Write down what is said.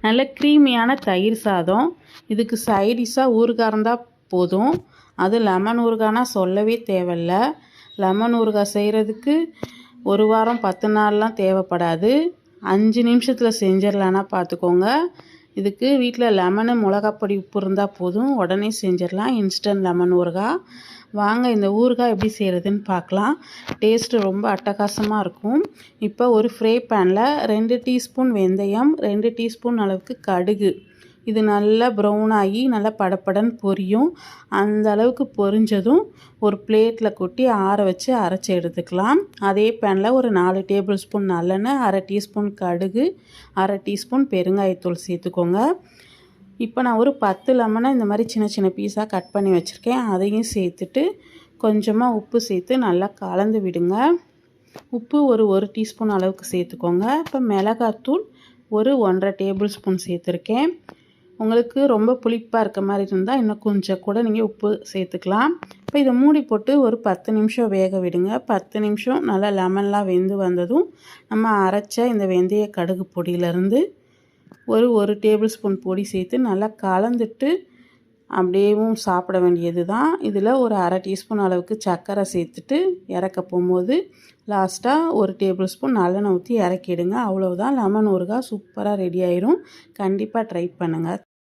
நல்ல க்ரீமியான தயிர் சாதம். இதுக்கு சைடிஷாக ஊறுகாய் இருந்தால் போதும். அது லெமன் ஊறுகானா சொல்லவே தேவையில்ல. லெமன் ஊறுகாய் செய்கிறதுக்கு ஒரு வாரம் பத்து நாள்லாம் தேவைப்படாது. அஞ்சு நிமிஷத்தில் செஞ்சிடலான்னா பார்த்துக்கோங்க இதுக்கு வீட்டில் லெமனு மிளகாப்பொடி உப்பு இருந்தால் போதும். உடனே செஞ்சிடலாம். இன்ஸ்டன்ட் லெமன் ஊறுகாய் வாங்க இந்த ஊறுகாய் எப்படி செய்கிறதுன்னு பார்க்கலாம். டேஸ்ட்டு ரொம்ப அட்டகாசமாக இருக்கும். இப்போ ஒரு ஃப்ரை பேனில் ரெண்டு டீஸ்பூன் வெந்தயம் ரெண்டு டீஸ்பூன் அளவுக்கு கடுகு. இது நல்லா ப்ரௌன் ஆகி நல்லா படப்படன்னு பொரியும். அந்த அளவுக்கு பொரிஞ்சதும் ஒரு பிளேட்டில் கொட்டி ஆற வச்சு அரைச்சி எடுத்துக்கலாம். அதே பேனில் ஒரு நாலு டேபிள் ஸ்பூன் நல்லெண்ணெய் அரை டீஸ்பூன் கடுகு அரை டீஸ்பூன் பெருங்காயத்தூள் சேர்த்துக்கோங்க. இப்போ நான் ஒரு பத்து லெமனை இந்த மாதிரி சின்ன சின்ன பீஸாக கட் பண்ணி வச்சுருக்கேன். அதையும் சேர்த்துட்டு கொஞ்சமாக உப்பு சேர்த்து நல்லா கலந்து விடுங்க. உப்பு ஒரு ஒரு டீஸ்பூன் அளவுக்கு சேர்த்துக்கோங்க. இப்போ மிளகாத்தூள் ஒரு ஒன்றரை டேபிள் ஸ்பூன் சேர்த்துருக்கேன். உங்களுக்கு ரொம்ப புளிப்பாக இருக்க மாதிரி இருந்தால் இன்னும் கொஞ்சம் கூட நீங்கள் உப்பு சேர்த்துக்கலாம். இப்போ இதை மூடி போட்டு ஒரு பத்து நிமிஷம் வேக விடுங்க. பத்து நிமிஷம் நல்லா லெமன்லாம் வெந்து வந்ததும் நம்ம அரைச்ச இந்த வெந்தய கடுகு பொடியிலேருந்து ஒரு ஒரு டேபிள் ஸ்பூன் பொடி சேர்த்து நல்லா கலந்துட்டு அப்படியேவும் சாப்பிட வேண்டியது தான் இதில் ஒரு அரை டீஸ்பூன் அளவுக்கு சர்க்கரை சேர்த்துட்டு இறக்க போகும்போது லாஸ்ட்டாக ஒரு டேபிள் ஸ்பூன் நல்லெண்ணெய் ஊற்றி இறக்கிடுங்க. அவ்வளோதான் லெமன் ஊறுகாய் சூப்பராக ரெடி ஆயிரும். கண்டிப்பாக ட்ரை பண்ணுங்கள்